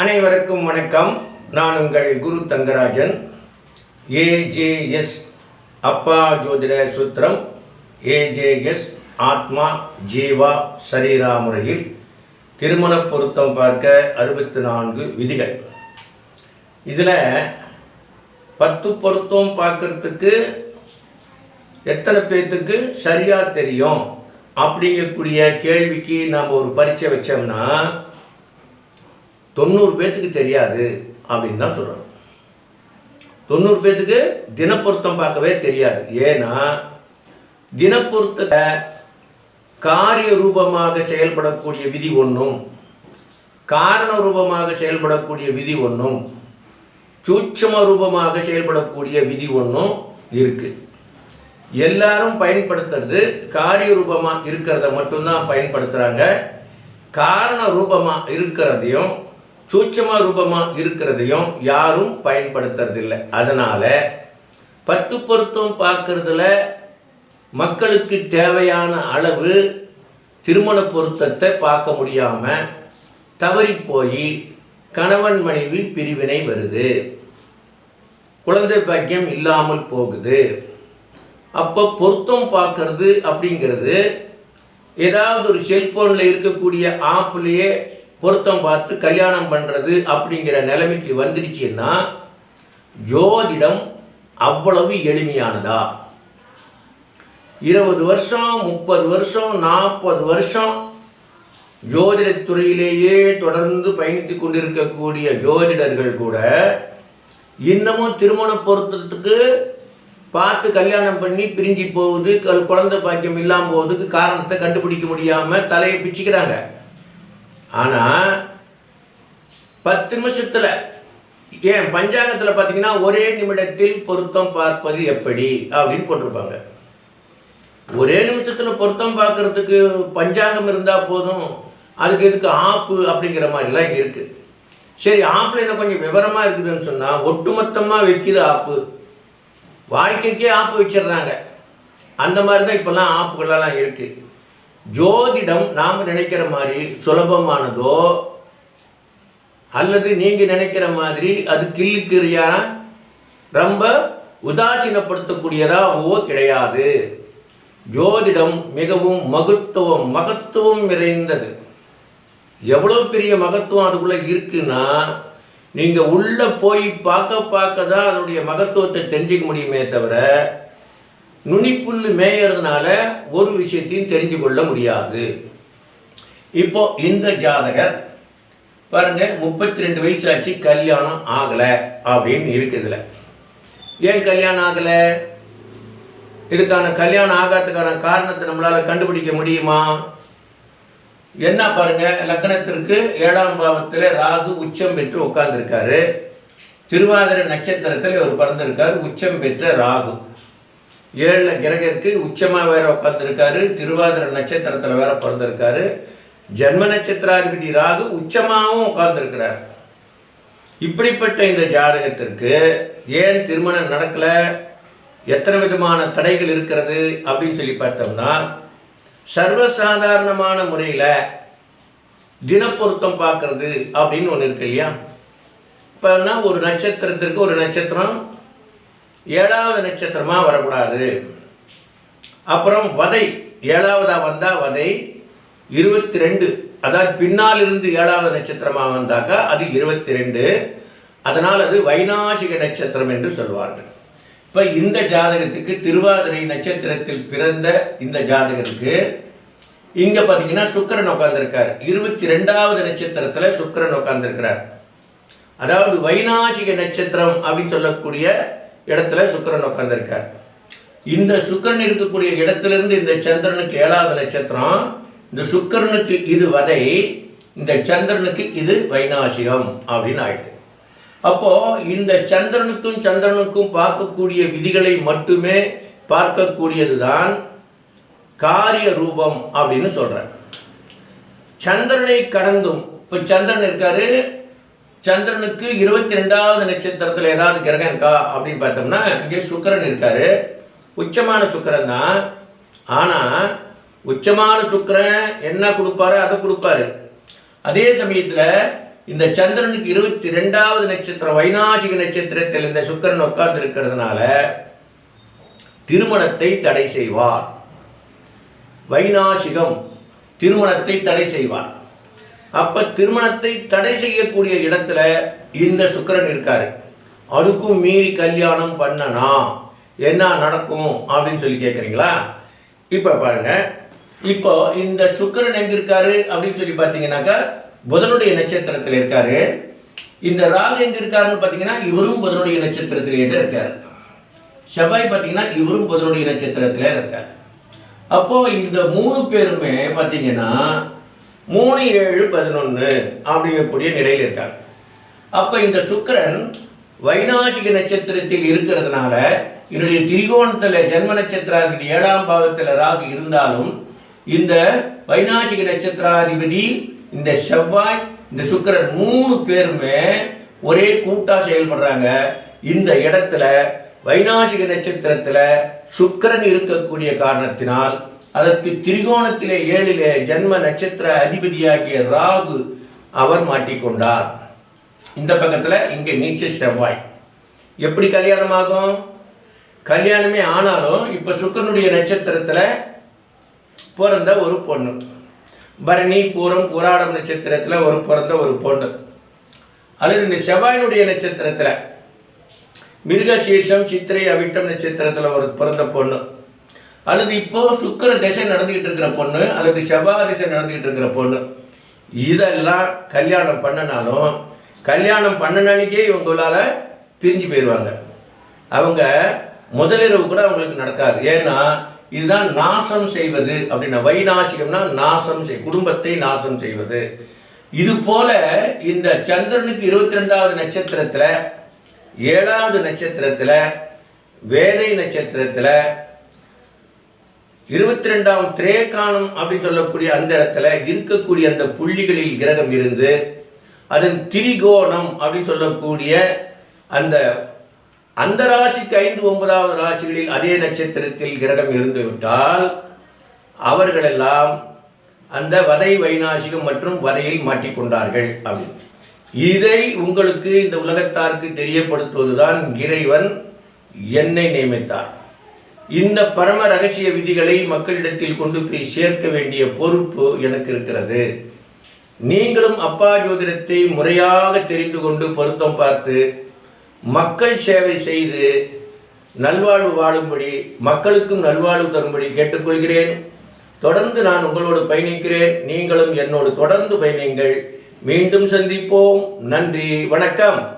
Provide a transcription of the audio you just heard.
அனைவருக்கும் வணக்கம். நான் உங்கள் குரு தங்கராஜன். ஏஜேஎஸ் அப்பா ஜோதிட சூத்திரம். ஏஜேஎஸ் ஆத்மா ஜீவா சரீரா முறையில் திருமண பொருத்தம் பார்க்க அறுபத்தி நான்கு விதிகள். இதில் பத்து பொருத்தம் பார்க்கறதுக்கு எத்தனை பேர்த்துக்கு சரியாக தெரியும்? அப்படிங்கக்கூடிய கேள்விக்கு நாம் ஒரு பரீட்சை வச்சோம்னா தொண்ணூறு பேர்த்துக்கு தெரியாது அப்படின்னு தான் சொல்கிறாங்க தொண்ணூறு பேர்த்துக்கு தினப்பொருத்தம் பார்க்கவே தெரியாது. ஏன்னா தினப்பொருத்தத்தை காரிய ரூபமாக செயல்படக்கூடிய விதி ஒன்றும் காரண ரூபமாக செயல்படக்கூடிய விதி ஒன்றும் சூட்சம ரூபமாக செயல்படக்கூடிய விதி ஒன்றும் இருக்குது எல்லாரும் பயன்படுத்துறது காரிய ரூபமாக இருக்கிறத மட்டும்தான் பயன்படுத்துகிறாங்க காரண ரூபமாக இருக்கிறதையும் சூட்சம ரூபமாக இருக்கிறதையும் யாரும் பயன்படுத்துறதில்லை. அதனால் பத்து பொருத்தம் பார்க்கறதுல மக்களுக்கு தேவையான அளவு திருமண பொருத்தத்தை பார்க்க முடியாமல் தவறி போய் கணவன் மனைவி பிரிவினை வருது. குழந்தை பாக்கியம் இல்லாமல் போகுது. அப்போ பொருத்தம் பார்க்கறது அப்படிங்கிறது ஏதாவது ஒரு செல்போனில் இருக்கக்கூடிய ஆப்லேயே பொருத்தம் பார்த்து கல்யாணம் பண்ணுறது அப்படிங்கிற நிலைமைக்கு வந்துடுச்சுன்னா ஜோதிடம் அவ்வளவு எளிமையானதா? இருபது வருஷம் முப்பது வருஷம் நாற்பது வருஷம் ஜோதிடத் துறையிலேயே தொடர்ந்து பயணித்து கொண்டிருக்கக்கூடிய ஜோதிடர்கள் கூட இன்னமும் திருமண பொருத்தத்துக்கு பார்த்து கல்யாணம் பண்ணி பிரிஞ்சு போகுது கல் குழந்தை பாக்கியம் இல்லாமல் போகுதுக்கு காரணத்தை கண்டுபிடிக்க முடியாமல் தலையை பிச்சுக்கிறாங்க. ஆனால் பத்து நிமிஷத்தில் ஏன் பஞ்சாங்கத்தில் பார்த்தீங்கன்னா ஒரே நிமிடத்தில் பொருத்தம் பார்ப்பது எப்படி அப்படின்னு போட்டிருப்பாங்க. ஒரே நிமிஷத்தில் பொருத்தம் பார்க்கறதுக்கு பஞ்சாங்கம் இருந்தால் போதும் அதுக்கு எதுக்கு ஆப்பு அப்படிங்கிற மாதிரிலாம் இங்கே இருக்குது சரி ஆப்பில் என்ன கொஞ்சம் விவரமாக இருக்குதுன்னு சொன்னால் ஒட்டுமொத்தமாக வைக்கிது ஆப்பு வாழ்க்கைக்கே ஆப்பு வச்சிடுறாங்க. அந்த மாதிரி தான் இப்போல்லாம் ஆப்புகளெல்லாம் இருக்குது ஜோதிடம் நாம் நினைக்கிற மாதிரி சுலபமானதோ அல்லது நீங்கள் நினைக்கிற மாதிரி அது கிள்ளுக்கிறியா ரொம்ப உதாசீனப்படுத்தக்கூடியதாகவோ கிடையாது. ஜோதிடம் மிகவும் மகத்துவம் மகத்துவம் நிறைந்தது. எவ்வளோ பெரிய மகத்துவம் அதுக்குள்ளே இருக்குன்னா நீங்கள் உள்ளே போய் பார்க்க பார்க்க தான் அதனுடைய மகத்துவத்தை தெரிஞ்சிக்க முடியுமே தவிர நுனிப்புல் மேயறதுனால ஒரு விஷயத்தையும் தெரிஞ்சு கொள்ள முடியாது. இப்போ இந்த ஜாதகர் பாருங்க முப்பத்தி ரெண்டு வயசு ஆச்சு கல்யாணம் ஆகலை அப்படின்னு இருக்குதுல ஏன் கல்யாணம் ஆகலை? இதுக்கான கல்யாணம் ஆகாததுக்கான காரணத்தை நம்மளால் கண்டுபிடிக்க முடியுமா? என்ன பாருங்க லக்னத்திற்கு ஏழாம் பாவத்தில் ராகு உச்சம் பெற்று உட்கார்ந்துருக்காரு. திருவாதிரை நட்சத்திரத்தில் இவர் பிறந்திருக்கார் உச்சம் பெற்ற ராகு. ஏழில் கிரகருக்கு உச்சமாக வேற உட்காந்துருக்காரு திருவாதிர நட்சத்திரத்தில் வேற பிறந்திருக்காரு. ஜென்ம நட்சத்திராதிபதி ராகு உச்சமாகவும் உட்கார்ந்துருக்கிறார். இப்படிப்பட்ட இந்த ஜாதகத்திற்கு ஏன் திருமணம் நடக்கலை? எத்தனை விதமான தடைகள் இருக்கிறது அப்படின்னு சொல்லி பார்த்தோம்னா சர்வசாதாரணமான முறையில் தினப்பொருத்தம் பார்க்கறது அப்படின்னு ஒன்று இருக்கு இல்லையா? இப்போனா ஒரு நட்சத்திரத்திற்கு ஒரு நட்சத்திரம் ஏழாவது நட்சத்திரமாக வரக்கூடாது. அப்புறம் வதை ஏழாவதாக வந்தால் வதை இருபத்தி ரெண்டு அதாவது பின்னால் இருந்து ஏழாவது நட்சத்திரமாக வந்தாக்கா அது இருபத்தி ரெண்டு அதனால் அது வைநாசிக நட்சத்திரம் என்று சொல்வார்கள். இப்போ இந்த ஜாதகத்துக்கு திருவாதிரை நட்சத்திரத்தில் பிறந்த இந்த ஜாதகத்துக்கு இங்கே பார்த்தீங்கன்னா சுக்கரன் உட்காந்துருக்கார் இருபத்தி ரெண்டாவது நட்சத்திரத்தில் சுக்கரன் உட்காந்துருக்கிறார் அதாவது வைநாசிக நட்சத்திரம் அப்படின்னு சொல்லக்கூடிய இடத்துல சுக்கரன் உட்காந்துருக்கார் இந்த சுக்கரன் இருக்கக்கூடிய இடத்திலிருந்து இந்த சந்திரனுக்கு ஏழாவது நட்சத்திரம் இந்த சுக்கரனுக்கு இது வதை இந்த சந்திரனுக்கு இது வைநாசிகம் அப்படின்னு ஆயிடுது. அப்போ இந்த சந்திரனுக்கும் சந்திரனுக்கும் பார்க்கக்கூடிய விதிகளை மட்டுமே பார்க்கக்கூடியது தான் காரிய ரூபம் அப்படின்னு சொல்கிறேன் சந்திரனை கடந்தும் இப்போ சந்திரன் இருக்காரு சந்திரனுக்கு இருபத்தி ரெண்டாவது நட்சத்திரத்தில் ஏதாவது கிரகம் இருக்கா அப்படின்னு பார்த்தோம்னா இங்கே சுக்கரன் இருக்காரு. உச்சமான சுக்கரன் தான். ஆனால் உச்சமான சுக்கிரன் என்ன கொடுப்பாரோ? அதை கொடுப்பாரு. அதே சமயத்தில் இந்த சந்திரனுக்கு இருபத்தி ரெண்டாவது நட்சத்திரம் வைநாசிக நட்சத்திரத்தில் இந்த சுக்கரன் உட்கார்ந்து இருக்கிறதுனால திருமணத்தை தடை செய்வார். வைநாசிகம் திருமணத்தை தடை செய்வார். அப்ப திருமணத்தை தடை செய்யக்கூடிய இடத்துல இந்த சுக்கரன் இருக்காரு. அதுக்கும் மீறி கல்யாணம் பண்ணனா என்ன நடக்கும் அப்படின்னு சொல்லி கேட்குறீங்களா இப்போ பாருங்க. இப்போ இந்த சுக்கிரன் எங்க இருக்காரு அப்படின்னு சொல்லி பார்த்தீங்கன்னாக்கா புதனுடைய நட்சத்திரத்தில் இருக்காரு. இந்த ராகு எங்க இருக்காருன்னு பார்த்தீங்கன்னா இவரும் புதனுடைய நட்சத்திரத்திலேயே தான் இருக்காரு. செவ்வாய் பார்த்தீங்கன்னா இவரும் புதனுடைய நட்சத்திரத்திலே இருக்கார். அப்போ இந்த மூணு பேருமே பார்த்தீங்கன்னா மூணு ஏழு பதினொன்று அப்படிங்கக்கூடிய நிலையில் இருக்கார். அப்போ இந்த சுக்கிரன் வைநாசிக நட்சத்திரத்தில் இருக்கிறதுனால என்னுடைய திரிகோணத்தில் ஜென்ம நட்சத்திராதிபதி ஏழாம் பாவத்தில் ராகு இருந்தாலும் இந்த வைநாசிக நட்சத்திராதிபதி இந்த செவ்வாய் இந்த சுக்கிரன் மூணு பேருமே ஒரே கூட்டாக செயல்படுறாங்க. இந்த இடத்துல வைநாசிக நட்சத்திரத்தில் சுக்கிரன் இருக்கக்கூடிய காரணத்தினால் அதற்கு திரிகோணத்திலே ஏழிலே ஜென்ம நட்சத்திர அதிபதியாகிய ராகு அவர் மாட்டிக்கொண்டார். இந்த பக்கத்தில் இங்கே நீச்ச செவ்வாய். எப்படி கல்யாணம் ஆகும் கல்யாணமே ஆனாலும் இப்போ சுக்கரனுடைய நட்சத்திரத்தில் பிறந்த ஒரு பொண்ணு. பரணி பூரம் புராடம் நட்சத்திரத்தில் ஒரு பிறந்த ஒரு பொண்ணு. அல்லது இந்த செவ்வாயினுடைய நட்சத்திரத்தில் மிருகசீர்ஷம் சித்திரை அவிட்டம் நட்சத்திரத்தில் ஒரு பிறந்த பொண்ணு. அல்லது இப்போ சுக்கிர திசை நடந்துகிட்டு இருக்கிற பொண்ணு அல்லது செவ்வாய் திசை நடந்துகிட்டு இருக்கிற பொண்ணு. இதெல்லாம் கல்யாணம் பண்ணனாலும் கல்யாணம் பண்ணனன்னைக்கே இவங்களால பிரிஞ்சு போயிடுவாங்க அவங்க முதலிரவு கூட அவங்களுக்கு நடக்காது. ஏன்னா இதுதான் நாசம் செய்வது அப்படின்னா வைநாசிகம்னா நாசம் செய் குடும்பத்தை நாசம் செய்வது. இது போல இந்த சந்திரனுக்கு இருபத்தி ரெண்டாவது நட்சத்திரத்தில் ஏழாவது நட்சத்திரத்தில் வேதை நட்சத்திரத்தில் இருபத்தி ரெண்டாம் திரேகானம் அப்படின்னு சொல்லக்கூடிய அந்த இடத்துல இருக்கக்கூடிய அந்த புள்ளிகளில் கிரகம் இருந்து அதன் திரிகோணம் அப்படின்னு சொல்லக்கூடிய அந்த அந்த ராசிக்கு ஐந்து ஒன்பதாவது ராசிகளில் அதே நட்சத்திரத்தில் கிரகம் இருந்து விட்டால் அவர்களெல்லாம் அந்த வதை வைநாசிகம் மற்றும் வதையில் மாட்டிக்கொண்டார்கள் அப்படின்னு. இதை உங்களுக்கு இந்த உலகத்தாருக்கு தெரியப்படுத்துவதுதான் இறைவன் என்னை நியமித்தார். இந்த பரம ரகசிய விதிகளை மக்களிடத்தில் கொண்டு போய் சேர்க்க வேண்டிய பொறுப்பு எனக்கு இருக்கிறது. நீங்களும் அப்பா ஜோதிடத்தை முறையாக தெரிந்து கொண்டு பொருத்தம் பார்த்து மக்கள் சேவை செய்து நல்வாழ்வு வாழும்படி மக்களுக்கும் நல்வாழ்வு தரும்படி கேட்டுக்கொள்கிறேன். தொடர்ந்து நான் உங்களோடு பயணிக்கிறேன். நீங்களும் என்னோடு தொடர்ந்து பயணிங்கள் மீண்டும் சந்திப்போம். நன்றி. வணக்கம்.